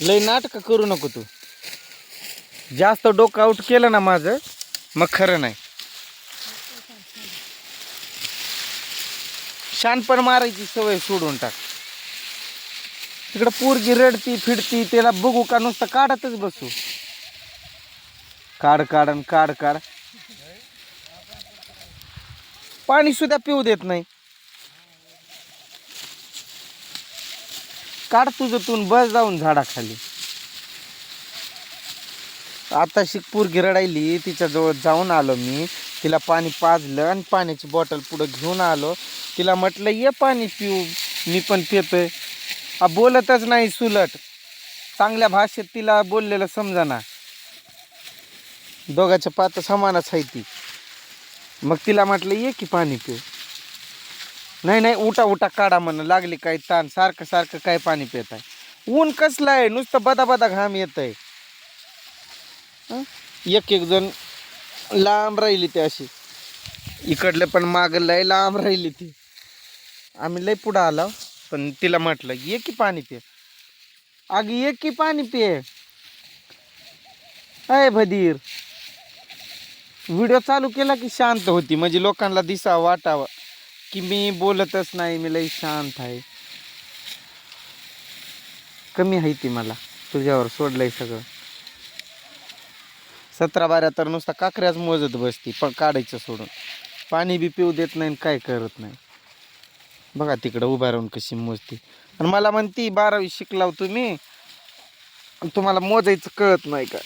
लय नाटक करू नको तू. जास्त डोकं आउट केलं ना माझं मग खरं नाही. शानपण मारायची सवय सोडून टाक. तिकडं पोरगी रडती फिरती त्याला बघू का नुसतं काढतच बसू. काढ काढ आणि काढ काढ. पाणी सुद्धा पिऊ देत नाही. काढ तुझं तून बस जाऊन झाडाखाली. आता शिक पोरगी रडायली तिच्याजवळ जाऊन आलो मी. तिला पाणी पाजलं आणि पाण्याची बॉटल पुढं घेऊन आलो. तिला म्हटलं ये पाणी पिऊ मी पण पितोय. आ बोलतच नाही सुलट. चांगल्या भाषेत तिला बोललेलं समजाना. दोघाच्या पात समानच आहे ती. मग तिला म्हटलं ये की पाणी पिऊ. नाही नाही उठा उठा काढा म्हण लागली काय ताण सारखं सारखं काय पाणी पित आहे. ऊन कसलं आहे? नुसतं बदा बदा घाम येत आहे एक एक जण लांब राहिली ती अशी. इकडले पण माग लय लांब राहिली ती. आम्ही लय पुढं आलो पण तिला म्हटलं ये की पाणी पिये अग ये की पाणी पिये अय भदीर. व्हिडिओ चालू केला की शांत होती. म्हणजे लोकांना दिसावं वाटावं. की मी बोलतच नाही मी लई शांत आहे. कमी आहे ती मला तुझ्यावर सोडलंय सगळं. सतरा बाऱ्या तर नुसता काकऱ्याच मोजत बसती पण काढायचं सोडून. पाणी बी पिऊ देत नाही आणि काय करत नाही. बघा तिकडं उभा राहून कशी मोजती. आणि मला म्हणती बारावी शिकलाव तुम्ही तुम्हाला मोजायचं कळत नाही का?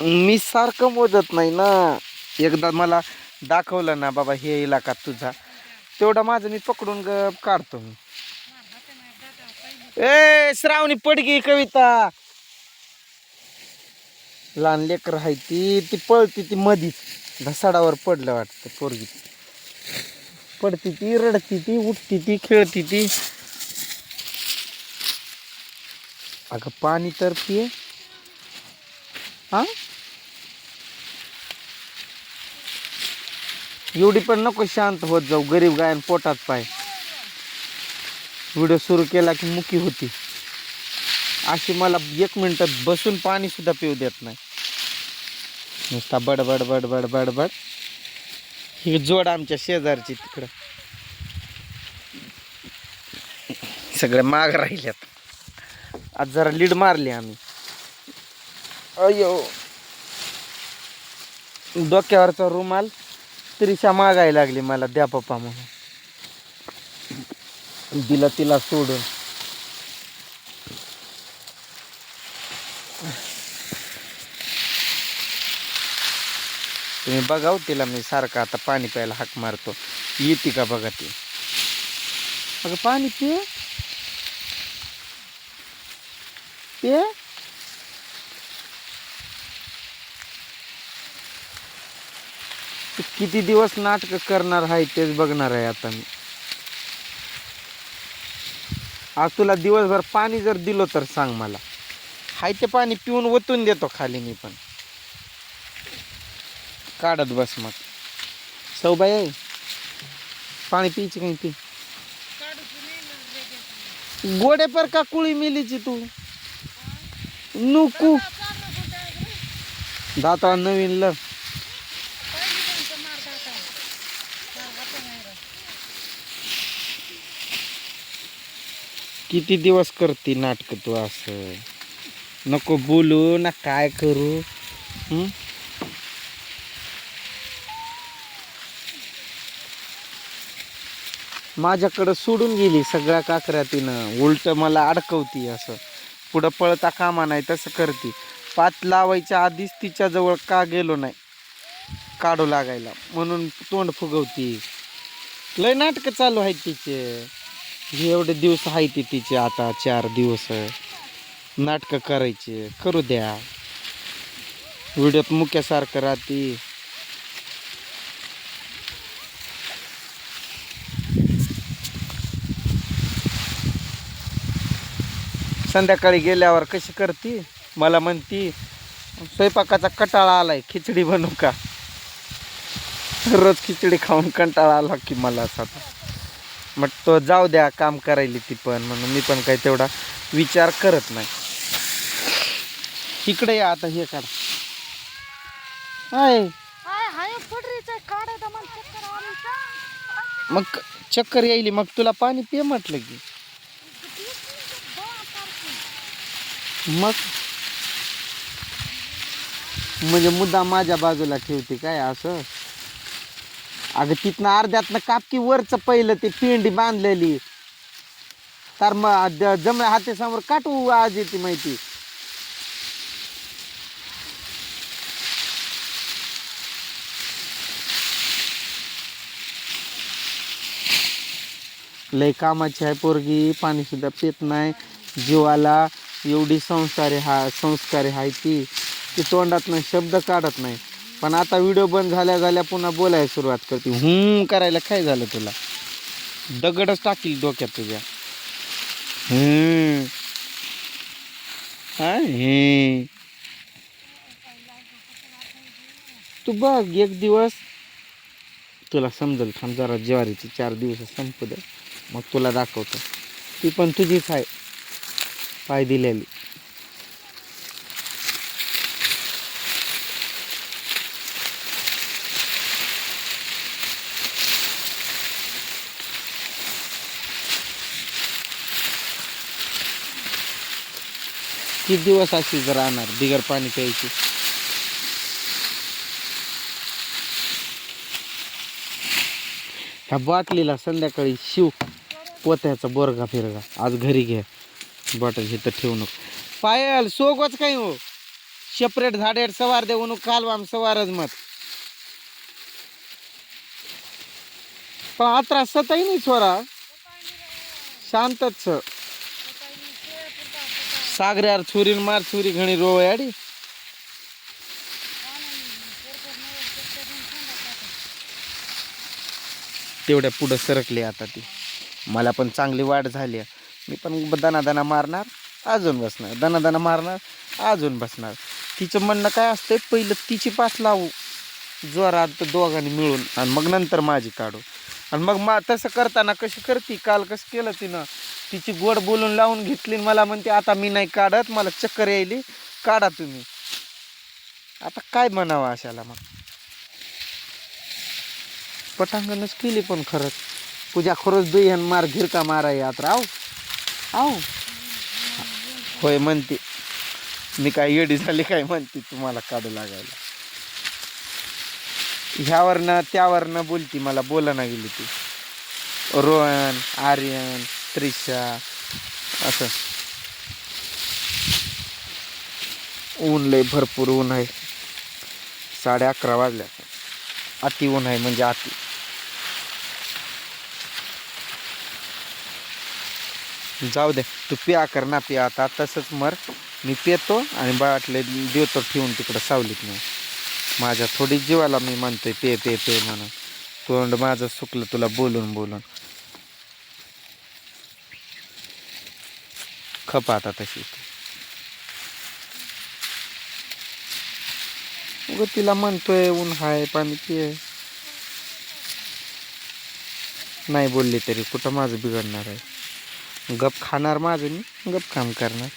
मी सारखं मोजत नाही ना. एकदा मला दाखवलं ना बाबा हे इलाका तुझा. तेवढा माझं मी पकडून ग काढतो मी. ए श्रावणी पडगी कविता. लहान लेकर आहे ती ती पळती ती मधीच. घसाडावर पडलं वाटतं पोरगी. पडती ती रडती ती उठती ती खेळती ती. अगं पाणी तर पिये. हा? एवढी पण नको शांत होत जाऊ गरीब गायन पोटात पाय. व्हिडिओ सुरू केला की मुकी होती. अशी मला एक मिनटात बसून पाणी सुद्धा पिऊ देत नाही. नुसता बडबड बडबड बडबड. ही जोड आमच्या शेजारची तिकडं. सगळे माग राहिल्यात. आज जरा लीड मारली आम्ही. अयो डोक्यावरचा रुमाल. त्रिशा मागायला लागली मला द्या पप्पा म्हणून. दिलं तिला सोडून. तुम्ही बघाव तिला मी सारखं आता पाणी प्यायला हाक मारतो. येते का बघा ती? अगं पाणी पिये पिये तू किती दिवस नाटक करणार आहे तेच बघणार आहे आता मी. आज तुला दिवसभर पाणी जर दिलं तर सांग मला. हाय ते पाणी पिऊन ओतून देतो खाली मी पण. काढत बस मग. सौबाई आहे पाणी पियची काही पी गोडे पर का कुळी मिलीची तू? नुकू. दाता नवीन ल किती दिवस करते नाटक तू असं? नको बोलू ना काय करू? हं? माझ्याकडं सोडून गेली सगळ्या काकऱ्या तिनं उलट मला अडकवती असं. पुढं पळता कामा नाही तसं करते. पात लावायच्या आधीच तिच्या जवळ का गेलो नाही? काढू लागायला. म्हणून तोंड फुगवती. लय नाटकं चालू आहेत तिचे. एवढे दिवस आहे ती तिचे आता चार दिवस. नाटकं करायचे. करू द्या. व्हिडिओत मुक्यासारखं राहते. संध्याकाळी गेल्यावर कशी करती? मला म्हणती स्वयंपाकाचा कटाळा आलाय खिचडी बनवू का? रोज खिचडी खाऊन कंटाळा आला की मला आता मग तो जाऊ द्या काम करायली ती पण. म्हणून मी पण काही तेवढा विचार करत नाही. इकडे या आता हे काढ. आहे? मग चक्कर येईल मग तुला पाणी पे म्हटलं की. मग? म्हणजे मुद्दा माझ्या बाजूला ठेवते काय असं? अगं तिथनं अर्ध्यातनं कापकी वरचं पहिलं ते पिंडी बांधलेली. तर मग जमल्या हातेसमोर काटू आज येते माहिती. लय कामाची आहे पोरगी पाणी सुद्धा पित नाही. जीवाला एवढी संस्कारे हा संस्कारे आहे ती. ती तोंडातनं शब्द काढत नाही. पण आता व्हिडिओ बंद झाल्या झाल्या पुन्हा बोलायला सुरुवात करते. हम्म करायला काय झालं तुला? दगडच टाकील डोक्यात तुझ्या. हम्म हे. तू बघ एक दिवस. तुला समजेल थांब जरा ज्वारीचे चार दिवस संपू दे. मग तुला दाखवतो. ती पण तुझीच आहे. पाय दिलेली. किती दिवस अशीच राहणार बिगर पाणी प्यायची? ह्या बाटलीला संध्याकाळी शिव पोत्याचा बोरगा फिरगा. आज घरी घ्या बॉटल इथं ठेवू नको. पायल सोगच काही हो? सेपरेट झाडेड सवार देऊ नको कालवाम सवारच मत. पण आता सताही नाही छोरा. शांतच. छ. सागऱ्यावर छुरीन मार छुरी घणी रो अडी तेवढ्या पुढं सरकली आता ती. मला पण चांगली वाढ झाली. आहे. मी पण दणादणा मारणार अजून बसणार. दणादणा मारणार अजून बसणार. तिचं म्हणणं काय असतंय पहिलं तिची पाठ लावू. जोरात दोघांनी मिळून. आणि मग नंतर माझी काढू. आणि मग मा तसं करताना कशी करती? काल कसं केलं तिनं? तिची गोड बोलून लावून घेतली मला म्हणते आता मी नाही काढत मला चक्कर यायली काढा तुम्ही. आता काय म्हणावं अशाला मग? पटांगणच केली पण खरंच. पूजा खरंच दुई मार घिरका मारा यात राव. आव होय म्हणते. मी काय येडी झाली काय म्हणते तुम्हाला काढू लागायला. ह्यावरनं त्यावरनं बोलती मला बोला ना गेली ती. रोहन आर्यन त्रिशा असं. ऊन लय भरपूर ऊन आहे. साडे अकरा वाजल्या. अति ऊन आहे म्हणजे अति. जाऊ दे तू पिया कर ना पिया. आता तसंच मर. मी पेतो आणि बाटले देतो ठेवून तिकडं सावलीत नाही माझ्या थोडी जीवाला मी म्हणतोय पे पे पे म्हणून. तोंड माझं सुकलं तुला बोलून बोलून. खप आता तशी. उग तिला म्हणतोय ऊन हाय पाणी पिये. नाही बोलली तरी कुठं माझं बिघडणार आहे? गप खाणार माझं मी गप काम करणार.